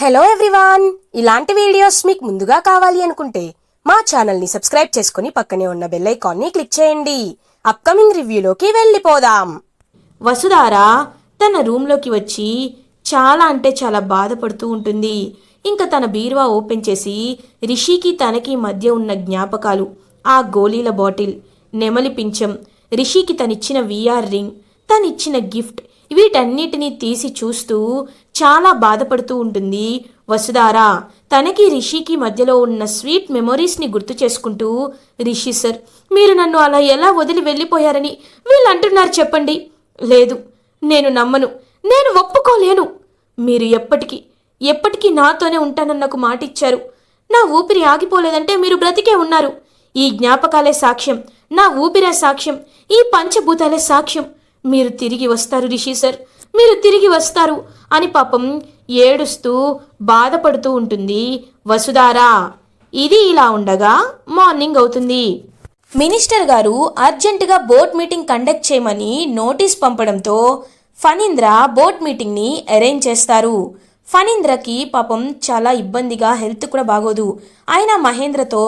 Hello everyone ఇలాంటి videos మీకు ముందుగా కావాలి అనుకుంటే మా ఛానల్ని సబ్స్క్రైబ్ చేసుకుని పక్కనే ఉన్న బెల్ ఐకాన్ని క్లిక్ చేయండి. అప్కమింగ్ రివ్యూలోకి వెళ్ళిపోదాం. వసుధార తన రూమ్లోకి వచ్చి చాలా అంటే చాలా బాధపడుతూ ఉంటుంది. ఇంకా తన బీరువా ఓపెన్ చేసి రిషికి తనకి మధ్య ఉన్న జ్ఞాపకాలు. ఆ గోళీల బాటిల్ నెమలి పించం రిషికి తనిచ్చిన విఆర్ రింగ్ తనిచ్చిన గిఫ్ట్ వీటన్నిటినీ తీసి చూస్తూ చాలా బాధపడుతూ ఉంటుంది. వసుధార తనకి రిషికి మధ్యలో ఉన్న స్వీట్ మెమొరీస్ని గుర్తు చేసుకుంటూ రిషి సార్ మీరు నన్ను అలా ఎలా వదిలి వెళ్ళిపోయారని వీళ్ళు అంటున్నారు చెప్పండి. లేదు నేను నమ్మను నేను ఒప్పుకోలేను. మీరు ఎప్పటికీ ఎప్పటికీ నాతోనే ఉంటానన్న నాకు మాట ఇచ్చారు నా ఊపిరి ఆగిపోలేదంటే మీరు బ్రతికే ఉన్నారు. ఈ జ్ఞాపకాలే సాక్ష్యం నా ఊపిరే సాక్ష్యం ఈ పంచభూతాలే సాక్ష్యం. మీరు తిరిగి వస్తారు రిషి సార్. మీరు తిరిగి వస్తారు అని పాపం ఏడుస్తూ బాధపడుతూ ఉంటుంది వసుధారా. ఇది ఇలా ఉండగా మార్నింగ్ అవుతుంది. మినిస్టర్ గారు అర్జెంటుగా బోర్డ్ మీటింగ్ కండక్ట్ చేయమని నోటీస్ పంపడంతో ఫణీంద్ర బోర్డ్ మీటింగ్ని అరేంజ్ చేస్తారు. ఫణీంద్రకి పాపం చాలా ఇబ్బందిగా హెల్త్ కూడా బాగోదు. అయినా మహేంద్రతో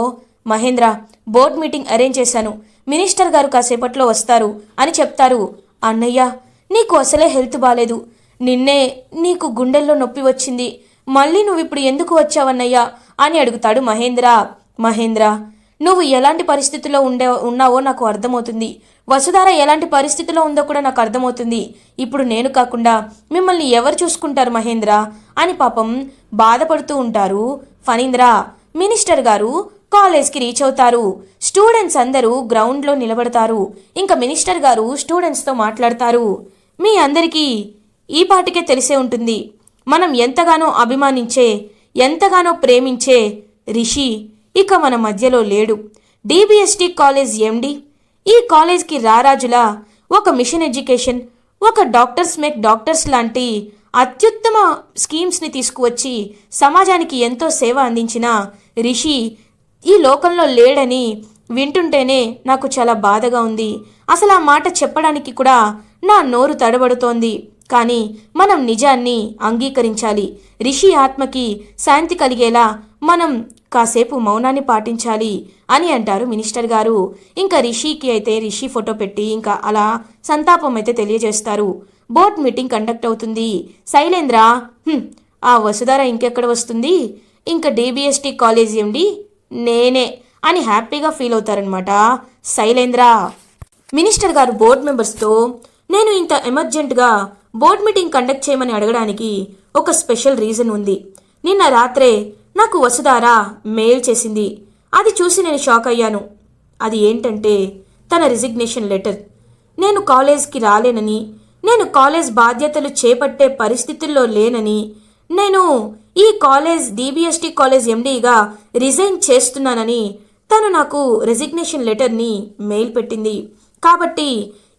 మహేంద్ర బోర్డ్ మీటింగ్ అరేంజ్ చేశాను. మినిస్టర్ గారు కాసేపట్లో వస్తారు అని చెప్తారు. అన్నయ్య నీకు అసలే హెల్త్ బాలేదు. నిన్నే నీకు గుండెల్లో నొప్పి వచ్చింది. మళ్ళీ నువ్వు ఇప్పుడు ఎందుకు వచ్చావన్నయ్యా అని అడుగుతాడు మహేంద్ర. మహేంద్ర నువ్వు ఎలాంటి పరిస్థితుల్లో ఉండే ఉన్నావో నాకు అర్థమవుతుంది. వసుధార ఎలాంటి పరిస్థితిలో ఉందో కూడా నాకు అర్థమవుతుంది. ఇప్పుడు నేను కాకుండా మిమ్మల్ని ఎవరు చూసుకుంటారు మహేంద్ర అని పాపం బాధపడుతూ ఉంటారు ఫణీంద్ర. మినిస్టర్ గారు కాలేజ్కి రీచ్ అవుతారు. స్టూడెంట్స్ అందరూ గ్రౌండ్లో నిలబడతారు. ఇంకా మినిస్టర్ గారు స్టూడెంట్స్తో మాట్లాడతారు. మీ అందరికీ ఈ పాటికే తెలిసే ఉంటుంది. మనం ఎంతగానో అభిమానించే ఎంతగానో ప్రేమించే రిషి ఇక మన మధ్యలో లేడు. DBST college MD. ఈ కాలేజ్కి రారాజులా ఒక మిషన్ ఎడ్యుకేషన్ ఒక డాక్టర్స్ మేక్ డాక్టర్స్ లాంటి అత్యుత్తమ స్కీమ్స్ని తీసుకువచ్చి సమాజానికి ఎంతో సేవ అందించిన రిషి ఈ లోకంలో లేడని వింటుంటేనే నాకు చాలా బాధగా ఉంది. అసలు ఆ మాట చెప్పడానికి కూడా నా నోరు తడబడుతోంది. కానీ మనం నిజాన్ని అంగీకరించాలి. రిషి ఆత్మకి శాంతి కలిగేలా మనం కాసేపు మౌనాన్ని పాటించాలి అని అంటారు మినిస్టర్ గారు. ఇంకా రిషికి అయితే రిషి ఫోటో పెట్టి ఇంకా అలా సంతాపం అయితే తెలియజేస్తారు. బోర్డ్ మీటింగ్ కండక్ట్ అవుతుంది. శైలేంద్ర ఆ వసుధార ఇంకెక్కడ వస్తుంది? ఇంకా డిబిఎస్టీ కాలేజ్ ఎండి నేనే అని హ్యాపీగా ఫీల్ అవుతారనమాట శైలేంద్ర మినిస్టర్ గారు బోర్డ్ మెంబర్స్తో నేను ఇంత ఎమర్జెంట్గా బోర్డ్ మీటింగ్ కండక్ట్ చేయమని అడగడానికి ఒక స్పెషల్ రీజన్ ఉంది. నిన్న రాత్రే నాకు వసుధార మెయిల్ చేసింది. అది చూసి నేను షాక్ అయ్యాను. అది ఏంటంటే తన రిజిగ్నేషన్ లెటర్. నేను కాలేజ్కి రాలేనని నేను కాలేజ్ బాధ్యతలు చేపట్టే పరిస్థితుల్లో లేనని నేను ఈ కాలేజ్ డిబిఎస్టి కాలేజ్ ఎండీగా రిజైన్ చేస్తున్నానని తను నాకు రెసిగ్నేషన్ లెటర్ని మెయిల్ పెట్టింది. కాబట్టి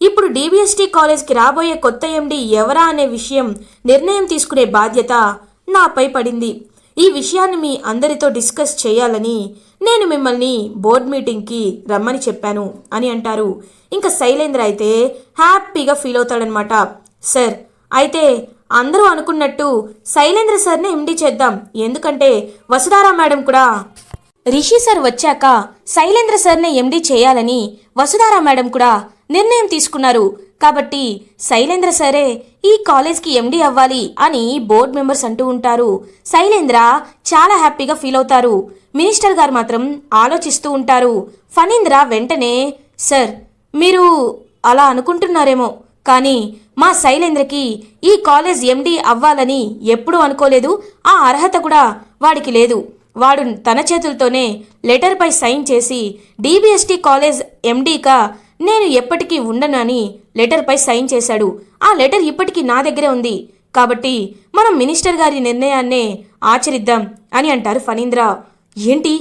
ఇప్పుడు డిబిఎస్టి కాలేజ్కి రాబోయే కొత్త ఎండి ఎవరా అనే విషయం నిర్ణయం తీసుకునే బాధ్యత నాపై పడింది. ఈ విషయాన్ని మీ అందరితో డిస్కస్ చేయాలని నేను మిమ్మల్ని బోర్డ్ మీటింగ్కి రమ్మని చెప్పాను అని అంటారు. ఇంకా శైలేంద్ర అయితే హ్యాపీగా ఫీల్ అవుతాడనమాట సార్ అయితే అందరూ అనుకున్నట్టు శైలేంద్ర సార్నే ఎండి చేద్దాం. ఎందుకంటే వసుధారా మేడం కూడా రిషి సార్ వచ్చాక శైలేంద్ర సార్నే ఎండి చేయాలని వసుధారా మేడం కూడా నిర్ణయం తీసుకున్నారు. కాబట్టి శైలేంద్ర సరే ఈ కాలేజ్కి ఎండి అవ్వాలి అని బోర్డ్ మెంబర్స్ అంటూ ఉంటారు. శైలేంద్ర చాలా హ్యాపీగా ఫీల్ అవుతారు. మినిస్టర్ గారు మాత్రం ఆలోచిస్తూ ఉంటారు. ఫణీంద్ర వెంటనే సార్ మీరు అలా అనుకుంటున్నారేమో. కానీ మా శైలేంద్రకి ఈ కాలేజ్ ఎండి అవ్వాలని ఎప్పుడూ అనుకోలేదు. ఆ అర్హత కూడా వాడికి లేదు. వాడు తన చేతులతోనే లెటర్పై సైన్ చేసి డీబీఎస్టీ కాలేజ్ ఎండీగా నేను ఎప్పటికీ ఉండనని లెటర్పై సైన్ చేశాడు. ఆ లెటర్ ఇప్పటికీ నా దగ్గరే ఉంది. కాబట్టి మనం మినిస్టర్ గారి నిర్ణయాన్నే ఆచరిద్దాం అని అంటారు ఫణీంద్ర. ఏంటి?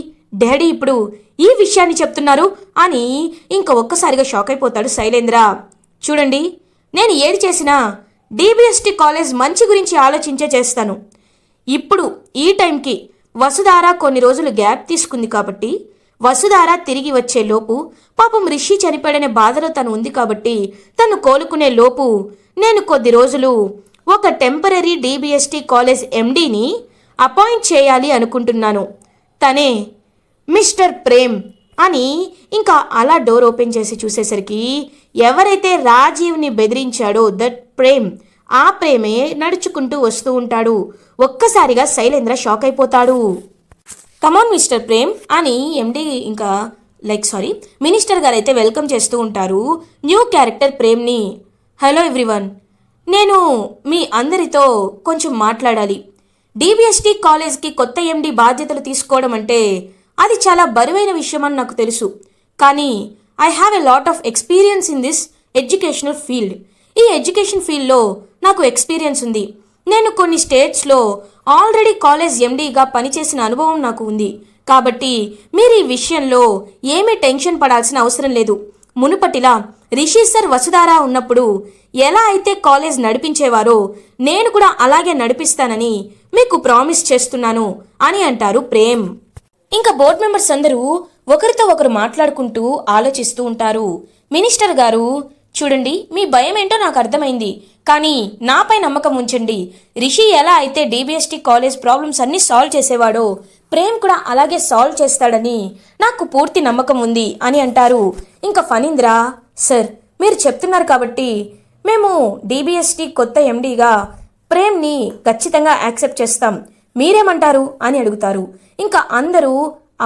డాడీ ఇప్పుడు ఈ విషయాన్ని చెప్తున్నారు అని ఇంక ఒక్కసారిగా షాక్ అయిపోతాడు శైలేంద్ర. చూడండి. నేను ఏది చేసినా డిబిఎస్టి కాలేజ్ మంచి గురించి ఆలోచించే చేస్తాను. ఇప్పుడు ఈ టైంకి వసుధార కొన్ని రోజులు గ్యాప్ తీసుకుంది కాబట్టి వసుధార తిరిగి వచ్చే లోపు పాపం రిషి చనిపోయాడనే బాధలో తను ఉంది కాబట్టి తను కోలుకునే లోపు నేను కొద్ది రోజులు ఒక టెంపరీ డిబిఎస్టి కాలేజ్ ఎండీని అపాయింట్ చేయాలి అనుకుంటున్నాను. తనే మిస్టర్ ప్రేమ్ అని ఇంకా అలా డోర్ ఓపెన్ చేసి చూసేసరికి ఎవరైతే రాజీవ్ని బెదిరించాడో దట్ ప్రేమ్ ఆ ప్రేమే నడుచుకుంటూ వస్తూ ఉంటాడు. ఒక్కసారిగా శైలేంద్ర షాక్ అయిపోతాడు. కమాన్ మిస్టర్ ప్రేమ్ అని ఎండి ఇంకా లైక్ సారీ మినిస్టర్ గారు అయితే వెల్కమ్ చేస్తూ ఉంటారు న్యూ క్యారెక్టర్ ప్రేమ్ని. హలో ఎవ్రీవన్ నేను మీ అందరితో కొంచెం మాట్లాడాలి. డిబిఎస్టీ కాలేజ్కి కొత్త ఎండి బాధ్యతలు తీసుకోవడం అంటే అది చాలా బరువైన విషయం అని నాకు తెలుసు. కానీ I have a lot of experience in this educational field ఈ ఎడ్యుకేషన్ ఫీల్డ్లో నాకు ఎక్స్పీరియన్స్ ఉంది. నేను కొన్ని స్టేట్స్లో ఆల్రెడీ కాలేజ్ ఎండీగా పనిచేసిన అనుభవం నాకు ఉంది. కాబట్టి మీరు ఈ విషయంలో ఏమీ టెన్షన్ పడాల్సిన అవసరం లేదు. మునుపటిలా రిషి సార్ వసుధారా ఉన్నప్పుడు ఎలా అయితే కాలేజ్ నడిపించేవారో నేను కూడా అలాగే నడిపిస్తానని మీకు ప్రామిస్ చేస్తున్నాను అని అంటారు ప్రేమ్. ఇంకా బోర్డ్ మెంబర్స్ అందరూ ఒకరితో ఒకరు మాట్లాడుకుంటూ ఆలోచిస్తూ ఉంటారు. మినిస్టర్ గారు చూడండి మీ భయం ఏంటో నాకు అర్థమైంది. కానీ నాపై నమ్మకం ఉంచండి. రిషి ఎలా అయితే డీబీఎస్టీ కాలేజ్ ప్రాబ్లమ్స్ అన్నీ సాల్వ్ చేసేవాడో ప్రేమ్ కూడా అలాగే సాల్వ్ చేస్తాడని నాకు పూర్తి నమ్మకం ఉంది అని అంటారు. ఇంకా ఫనీంద్ర సార్ మీరు చెప్తున్నారు కాబట్టి మేము డీబీఎస్టీ కొత్త ఎండీగా ప్రేమ్ని ఖచ్చితంగా యాక్సెప్ట్ చేస్తాం. మీరేమంటారు అని అడుగుతారు. ఇంకా అందరూ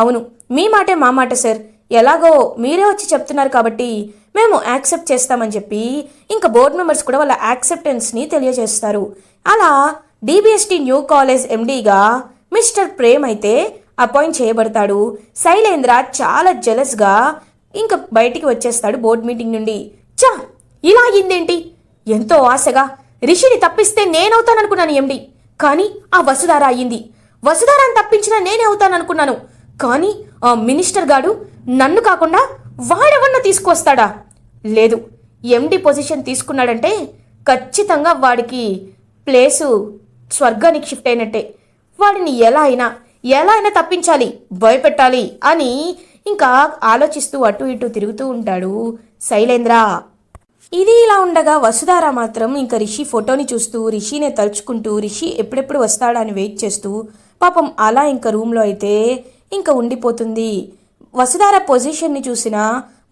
అవును మీ మాటే మా మాట సార్. ఎలాగో మీరే వచ్చి చెప్తున్నారు కాబట్టి మేము యాక్సెప్ట్ చేస్తామని చెప్పి ఇంకా బోర్డు మెంబర్స్ కూడా వాళ్ళ యాక్సెప్టెన్స్ని తెలియజేస్తారు. అలా డిబిఎస్టి న్యూ కాలేజ్ ఎండీగా మిస్టర్ ప్రేమ్ అయితే అపాయింట్ చేయబడతాడు. శైలేంద్ర చాలా జెలస్గా ఇంకా బయటికి వచ్చేస్తాడు బోర్డు మీటింగ్ నుండి. చా ఇలా అయ్యిందేంటి ఎంతో ఆశగా. రిషిని తప్పిస్తే నేనవుతాననుకున్నాను ఎండి కానీ ఆ వసుధార అయ్యింది. వసుధారాన్ని తప్పించినా నేనే అవుతాననుకున్నాను. కానీ ఆ మినిస్టర్ గాడు నన్ను కాకుండా వాడెవన్న తీసుకొస్తాడా లేదు ఎండి పొజిషన్ తీసుకున్నాడంటే ఖచ్చితంగా వాడికి ప్లేసు స్వర్గానికి షిఫ్ట్ అయినట్టే. వాడిని ఎలా అయినా ఎలా అయినా తప్పించాలి భయపెట్టాలి అని ఇంకా ఆలోచిస్తూ అటు ఇటు తిరుగుతూ ఉంటాడు శైలేంద్ర. ఇది ఇలా ఉండగా వసుధార మాత్రం ఇంకా రిషి ఫోటోని చూస్తూ రిషినే తలుచుకుంటూ రిషి ఎప్పుడెప్పుడు వస్తాడా అని వెయిట్ చేస్తూ పాపం అలా ఇంకా రూమ్లో అయితే ఇంకా ఉండిపోతుంది. వసుధార పొజిషన్ని చూసిన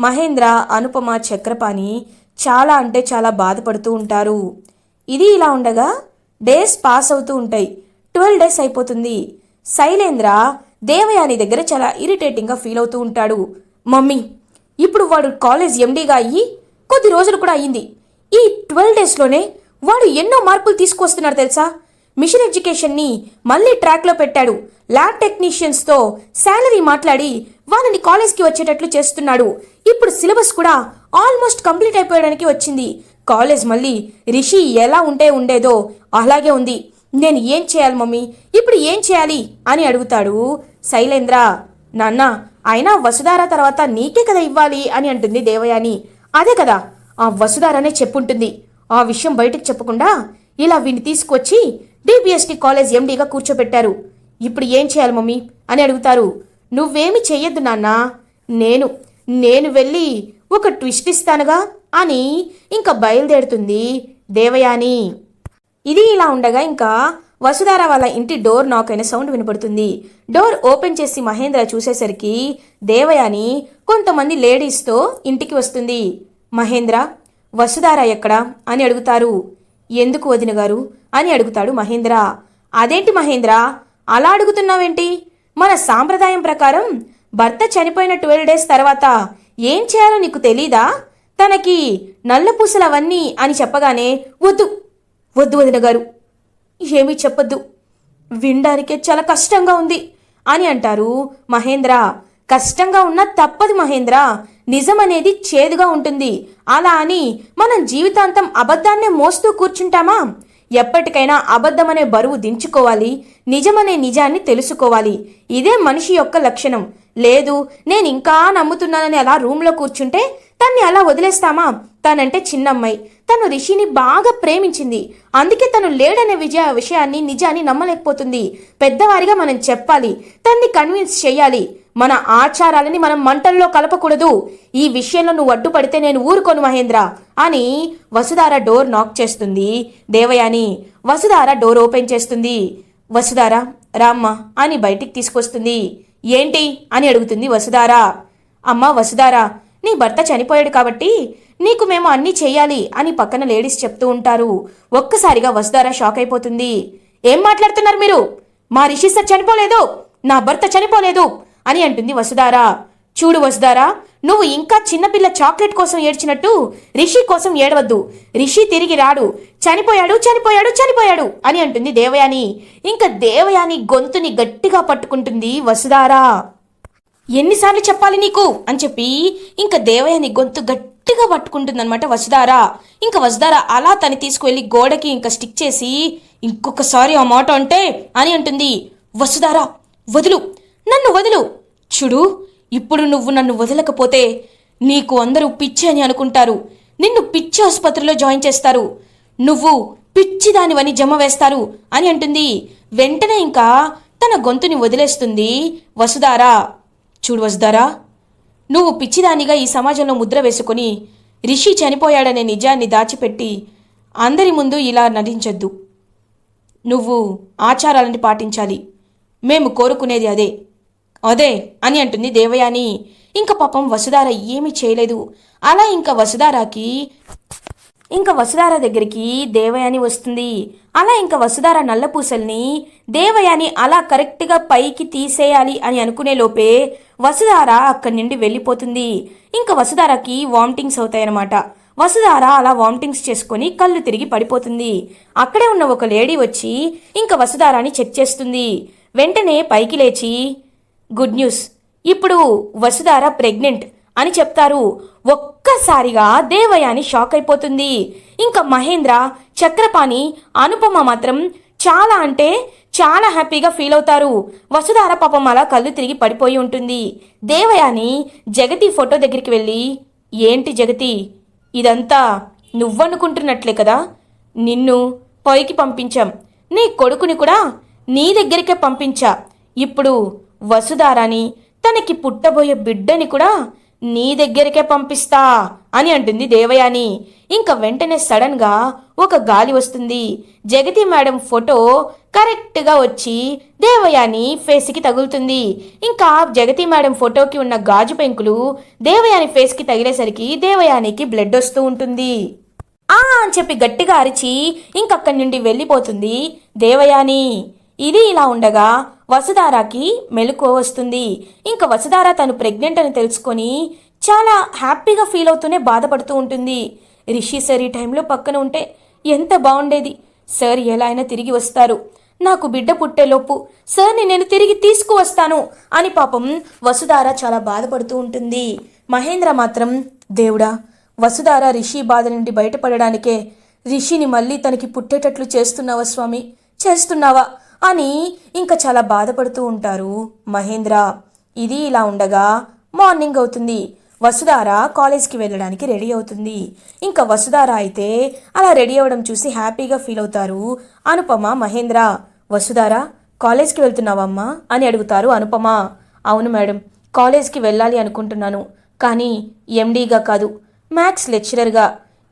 మహేంద్ర అనుపమ చక్రపాణి చాలా అంటే చాలా బాధపడుతూ ఉంటారు. ఇది ఇలా ఉండగా డేస్ పాస్ అవుతూ ఉంటాయి. ట్వెల్వ్ డేస్ అయిపోతుంది. శైలేంద్ర దేవయాని దగ్గర చాలా ఇరిటేటింగ్గా ఫీల్ అవుతూ ఉంటాడు. మమ్మీ ఇప్పుడు వాడు కాలేజ్ ఎండీగా అయ్యి కొద్ది రోజులు కూడా అయ్యింది. ఈ ట్వెల్వ్ డేస్లోనే వాడు ఎన్నో మార్పులు తీసుకొస్తున్నాడు తెలుసా? మిషన్ ఎడ్యుకేషన్ని మళ్ళీ ట్రాక్లో పెట్టాడు. ల్యాబ్ టెక్నీషియన్స్తో శాలరీ మాట్లాడి వాళ్ళని కాలేజ్కి వచ్చేటట్లు చేస్తున్నాడు. ఇప్పుడు సిలబస్ కూడా ఆల్మోస్ట్ కంప్లీట్ అయిపోయడానికి వచ్చింది. కాలేజ్ మళ్ళీ రిషి ఎలా ఉంటే ఉండేదో అలాగే ఉంది. నేను ఏం చేయాలి మమ్మీ? ఇప్పుడు ఏం చేయాలి? అని అడుగుతాడు. శైలేంద్ర నాన్న అయినా వసుధార తర్వాత నీకే కదా ఇవ్వాలి అని అంటుంది దేవయాని. అదే కదా ఆ వసుధారనే చెప్పుంటుంది. ఆ విషయం బయటకు చెప్పకుండా ఇలా వీడిని తీసుకొచ్చి డిబిఎస్టీ కాలేజ్ ఎండీగా కూర్చోబెట్టారు ఇప్పుడు ఏం చేయాలి మమ్మీ? అని అడుగుతారు. నువ్వేమి చెయ్యొద్దు నాన్న. నేను నేను వెళ్ళి ఒక ట్విస్ట్ ఇస్తానుగా అని ఇంకా బయలుదేరుతుంది దేవయాని. ఇది ఇలా ఉండగా ఇంకా వసుధార వాళ్ళ ఇంటి డోర్ నాక్ అయిన సౌండ్ వినపడుతుంది. డోర్ ఓపెన్ చేసి మహేంద్ర చూసేసరికి దేవయాని కొంతమంది లేడీస్తో ఇంటికి వస్తుంది. మహేంద్ర వసుధార ఎక్కడా? అని అడుగుతారు. ఎందుకు వదిన గారు? అని అడుగుతాడు మహేంద్ర. అదేంటి మహేంద్ర? అలా అడుగుతున్నావేంటి? మన సాంప్రదాయం ప్రకారం భర్త చనిపోయిన ట్వెల్వ్ డేస్ తర్వాత ఏం చేయాలో నీకు తెలీదా? తనకి నల్ల పూసలు అవన్నీ అని చెప్పగానే వద్దు వద్దు వదిన గారు. ఏమీ చెప్పొద్దు. వినడానికే చాలా కష్టంగా ఉంది అని అంటారు మహేంద్ర. కష్టంగా ఉన్నా తప్పదు మహేంద్ర. నిజం అనేది చేదుగా ఉంటుంది. అలా అని మనం జీవితాంతం అబద్ధాన్నే మోస్తూ కూర్చుంటామా? ఎప్పటికైనా అబద్ధమనే బరువు దించుకోవాలి నిజమనే నిజాన్ని తెలుసుకోవాలి. ఇదే మనిషి యొక్క లక్షణం. లేదు నేను ఇంకా నమ్ముతున్నానని అలా రూమ్లో కూర్చుంటే తన్ని అలా వదిలేస్తామా? తనంటే చిన్నమ్మాయి. తను రిషిని బాగా ప్రేమించింది. అందుకే తను లేడనే విజయ విషయాన్ని నిజాన్ని నమ్మలేకపోతుంది. పెద్దవారిగా మనం చెప్పాలి. తన్ని కన్విన్స్ చేయాలి. మన ఆచారాలని మనం మంటల్లో కలపకూడదు. ఈ విషయంలో నువ్వు అడ్డుపడితే నేను ఊరుకోను మహేంద్ర అని వసుధార డోర్ నాక్ చేస్తుంది. దేవయాని వసుధార డోర్ ఓపెన్ చేస్తుంది. వసుధార రామ్మ అని బయటికి తీసుకొస్తుంది. ఏంటి? అని అడుగుతుంది వసుధార. అమ్మా వసుధార నీ భర్త చనిపోయాడు కాబట్టి నీకు మేము అన్నీ చెయ్యాలి అని పక్కన లేడీస్ చెప్తూ ఉంటారు. ఒక్కసారిగా వసుధార షాక్ అయిపోతుంది. ఏం మాట్లాడుతున్నారు మీరు? మా రిషి సార్ చనిపోలేదు. నా భర్త చనిపోలేదు అని అంటుంది వసుధార. చూడు వసుధారా నువ్వు ఇంకా చిన్నపిల్ల చాక్లెట్ కోసం ఏడ్చినట్టు రిషి కోసం ఏడవద్దు. రిషి తిరిగి రాడు. చనిపోయాడు చనిపోయాడు చనిపోయాడు అని అంటుంది దేవయాని. ఇంకా దేవయాని గొంతుని గట్టిగా పట్టుకుంటుంది వసుధారా. ఎన్నిసార్లు చెప్పాలి నీకు? అని చెప్పి ఇంకా దేవయాని గొంతు గట్టి గట్టిగా పట్టుకుంటుందన్నమాట వసుధార. ఇంకా వసుధార అలా తను తీసుకువెళ్ళి గోడకి ఇంకా స్టిక్ చేసి ఇంకొకసారి ఆ మాట అంటే అని అంటుంది. వసుధార వదులు నన్ను వదులు. చూడు ఇప్పుడు నువ్వు నన్ను వదలకపోతే నీకు అందరూ పిచ్చి అని అనుకుంటారు. నిన్ను పిచ్చి ఆసుపత్రిలో జాయిన్ చేస్తారు. నువ్వు పిచ్చిదానివని జమ వేస్తారు అని అంటుంది. వెంటనే ఇంకా తన గొంతుని వదిలేస్తుంది వసుధారా. చూడు వసుధారా నువ్వు పిచ్చిదానిగా ఈ సమాజంలో ముద్ర వేసుకొని రిషి చనిపోయాడనే నిజాన్ని దాచిపెట్టి అందరి ముందు ఇలా నటించొద్దు. నువ్వు ఆచారాలని పాటించాలి. మేము కోరుకునేది అదే. అదే అని అంటుంది దేవయాని. ఇంకా పాపం వసుధార ఏమీ చేయలేదు. అలా ఇంకా వసుధారాకి ఇంకా వసుధార దగ్గరికి దేవయాని వస్తుంది. అలా ఇంకా వసుధార నల్లపూసల్ని దేవయాని అలా కరెక్ట్గా పైకి తీసేయాలి అని అనుకునే లోపే వసుధార అక్కడి నుండి వెళ్ళిపోతుంది. ఇంకా వసుధారకి వామిటింగ్స్ అవుతాయన్నమాట. వసుధార అలా వామిటింగ్స్ చేసుకొని కళ్ళు తిరిగి పడిపోతుంది. అక్కడే ఉన్న ఒక లేడీ వచ్చి ఇంకా వసుధారాని చెక్ చేస్తుంది. వెంటనే పైకి లేచి గుడ్ న్యూస్. ఇప్పుడు వసుధార ప్రెగ్నెంట్ అని చెప్తారు. ఒక్కసారిగా దేవయాని షాక్ అయిపోతుంది. ఇంకా మహేంద్ర చక్రపాణి అనుపమ మాత్రం చాలా అంటే చాలా హ్యాపీగా ఫీల్ అవుతారు. వసుధార పాపం అలా కళ్ళు తిరిగి పడిపోయి ఉంటుంది. దేవయాని జగతి ఫోటో దగ్గరికి వెళ్ళి ఏంటి జగతి ఇదంతా నువ్వనుకుంటున్నట్లే కదా? నిన్ను పైకి పంపించాం. నీ కొడుకుని కూడా నీ దగ్గరికే పంపించా. ఇప్పుడు వసుధారాని తనకి పుట్టబోయే బిడ్డని కూడా నీ దగ్గరికే పంపిస్తా అని అంటుంది దేవయాని. ఇంకా వెంటనే సడన్గా ఒక గాలి వస్తుంది. జగతి మేడం ఫోటో కరెక్ట్గా వచ్చి దేవయాని ఫేస్కి తగులుతుంది. ఇంకా జగతి మేడం ఫోటోకి ఉన్న గాజు పెంకులు దేవయాని ఫేస్కి తగిలేసరికి దేవయానికి బ్లడ్ వస్తూ ఉంటుంది. ఆ అని చెప్పి గట్టిగా అరిచి ఇంకక్కడి నుండి వెళ్ళిపోతుంది దేవయాని. ఇది ఇలా ఉండగా వసుధారాకి మెలకువ వస్తుంది. ఇంకా వసుధార తను ప్రెగ్నెంట్ అని తెలుసుకొని చాలా హ్యాపీగా ఫీల్ అవుతూనే బాధపడుతూ ఉంటుంది. రిషి సార్ ఈ టైంలో పక్కన ఉంటే ఎంత బాగుండేది. సార్ ఎలా అయినా తిరిగి వస్తారు. నాకు బిడ్డ పుట్టేలోపు సార్ని నేను తిరిగి తీసుకువస్తాను అని పాపం వసుధార చాలా బాధపడుతూ ఉంటుంది. మహేంద్ర మాత్రం దేవుడా వసుధార రిషి బాధ నుండి బయటపడడానికే రిషిని మళ్ళీ తనకి పుట్టేటట్లు చేస్తున్నావా స్వామి? చేస్తున్నావా? అని ఇంకా చాలా బాధపడుతూ ఉంటారు. మహేంద్ర ఇది ఇలా ఉండగా మార్నింగ్ అవుతుంది. వసుధార కాలేజ్కి వెళ్ళడానికి రెడీ అవుతుంది. ఇంకా వసుధార అయితే అలా రెడీ అవ్వడం చూసి హ్యాపీగా ఫీల్ అవుతారు. అనుపమ మహేంద్ర వసుధార కాలేజ్కి వెళ్తున్నావమ్మా అని అడుగుతారు అనుపమ. అవును మేడం కాలేజ్కి వెళ్ళాలి అనుకుంటున్నాను కానీ ఎండీగా కాదు మ్యాథ్స్ లెక్చరర్గా.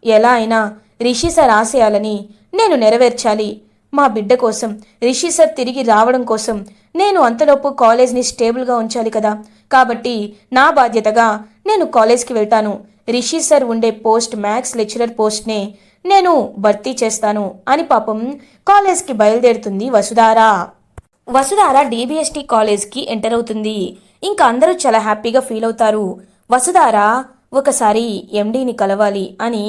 ఎలా అయినా రిషి సార్ ఆశయాలని నేను నెరవేర్చాలి. మా బిడ్డ కోసం రిషి సార్ తిరిగి రావడం కోసం నేను అంతలోపు కాలేజ్ని స్టేబుల్గా ఉంచాలి కదా. కాబట్టి నా బాధ్యతగా నేను కాలేజ్కి వెళ్తాను. రిషి సార్ ఉండే పోస్ట్ మ్యాథ్స్ లెక్చరర్ పోస్ట్నే నేను భర్తీ చేస్తాను అని పాపం కాలేజ్కి బయలుదేరుతుంది వసుధారా. వసుధార డీబీఎస్టీ కాలేజ్కి ఎంటర్ అవుతుంది. ఇంకా అందరూ చాలా హ్యాపీగా ఫీల్ అవుతారు. వసుధార ఒకసారి ఎండీని కలవాలి అని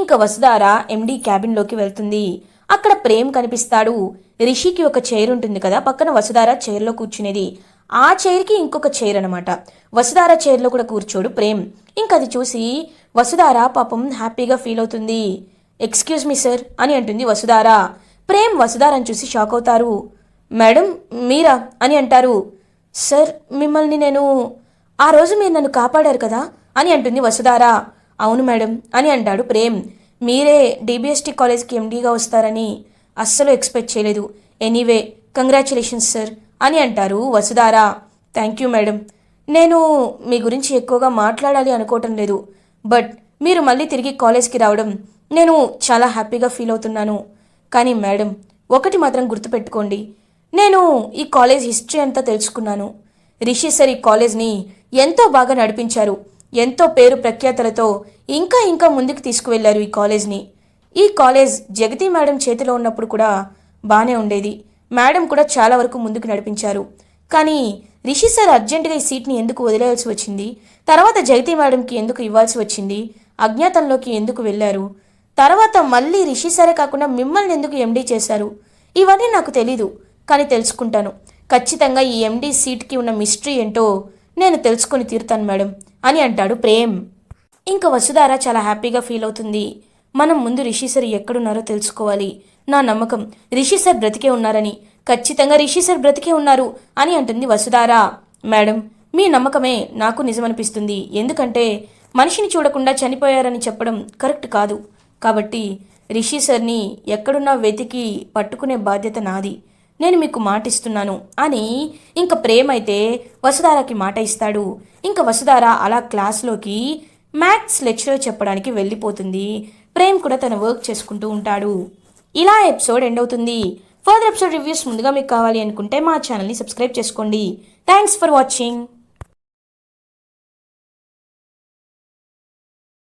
ఇంకా వసుధార ఎండీ క్యాబిన్లోకి వెళ్తుంది. అక్కడ ప్రేమ్ కనిపిస్తాడు. రిషికి ఒక చైర్ ఉంటుంది కదా పక్కన వసుధార చైర్లో కూర్చునేది. ఆ చైర్కి ఇంకొక చైర్ అనమాట వసుధార చైర్లో కూడా కూర్చోడు ప్రేమ్. ఇంకది అది చూసి వసుధార పాపం హ్యాపీగా ఫీల్ అవుతుంది. ఎక్స్క్యూజ్ మీ సార్ అని అంటుంది వసుధార. ప్రేమ్ వసుధారని చూసి షాక్ అవుతారు. మేడం మీరా? అని అంటారు. సార్ మిమ్మల్ని నేను ఆ రోజు మీరు నన్ను కాపాడారు కదా? అని అంటుంది వసుధార. అవును మేడం అని అంటాడు ప్రేమ్. మీరే డీబీఎస్టీ కాలేజ్కి ఎండీగా వస్తారని అస్సలు ఎక్స్పెక్ట్ చేయలేదు. ఎనీవే కంగ్రాచులేషన్స్ సార్ అని అంటారు వసుధార. Thank you madam. నేను మీ గురించి ఎక్కువగా మాట్లాడాలి అనుకోవటం లేదు. బట్ మీరు మళ్ళీ తిరిగి కాలేజ్కి రావడం నేను చాలా హ్యాపీగా ఫీల్ అవుతున్నాను. కానీ మేడం ఒకటి మాత్రం గుర్తుపెట్టుకోండి. నేను ఈ కాలేజ్ హిస్టరీ అంతా తెలుసుకున్నాను. రిషి సార్ ఈ కాలేజ్ని ఎంతో బాగా నడిపించారు. ఎంతో పేరు ప్రఖ్యాతలతో ఇంకా ఇంకా ముందుకు తీసుకువెళ్ళారు ఈ కాలేజ్ని. ఈ కాలేజ్ జగతి మేడం చేతిలో ఉన్నప్పుడు కూడా బాగానే ఉండేది. మేడం కూడా చాలా వరకు ముందుకు నడిపించారు. కానీ రిషి సార్ అర్జెంటుగా ఈ సీట్ని ఎందుకు వదిలేయాల్సి వచ్చింది? తర్వాత జగతి మేడంకి ఎందుకు ఇవ్వాల్సి వచ్చింది? అజ్ఞాతంలోకి ఎందుకు వెళ్ళారు? తర్వాత మళ్ళీ రిషి సారే కాకుండా మిమ్మల్ని ఎందుకు ఎండీ చేశారు? ఇవన్నీ నాకు తెలీదు. కానీ తెలుసుకుంటాను. ఖచ్చితంగా ఈ ఎండీ సీట్కి ఉన్న మిస్టరీ ఏంటో నేను తెలుసుకొని తీరుతాను మేడం అని అంటాడు ప్రేమ్. ఇంకా వసుధార చాలా హ్యాపీగా ఫీల్ అవుతుంది. మనం ముందు రిషి సార్ ఎక్కడున్నారో తెలుసుకోవాలి. నా నమ్మకం రిషి సార్ బ్రతికే ఉన్నారని ఖచ్చితంగా రిషి సార్ బ్రతికే ఉన్నారు అని అంటుంది వసుధార. మేడం మీ నమ్మకమే నాకు నిజమనిపిస్తుంది. ఎందుకంటే మనిషిని చూడకుండా చనిపోయారని చెప్పడం కరెక్ట్ కాదు. కాబట్టి రిషి సార్ని ఎక్కడున్నా వెతికి పట్టుకునే బాధ్యత నాది. నేను మీకు మాట ఇస్తున్నాను అని ఇంకా ప్రేమైతే అయితే వసుధారకి మాట ఇస్తాడు. ఇంకా వసుధార అలా క్లాస్లోకి మ్యాథ్స్ లెక్చరర్ చెప్పడానికి వెళ్ళిపోతుంది. ప్రేమ్ కూడా తన వర్క్ చేసుకుంటూ ఉంటాడు. ఇలా ఎపిసోడ్ ఎండ్ అవుతుంది. ఫర్దర్ ఎపిసోడ్ రివ్యూస్ ముందుగా మీకు కావాలి అనుకుంటే మా ఛానల్ని సబ్స్క్రైబ్ చేసుకోండి. Thanks for watching.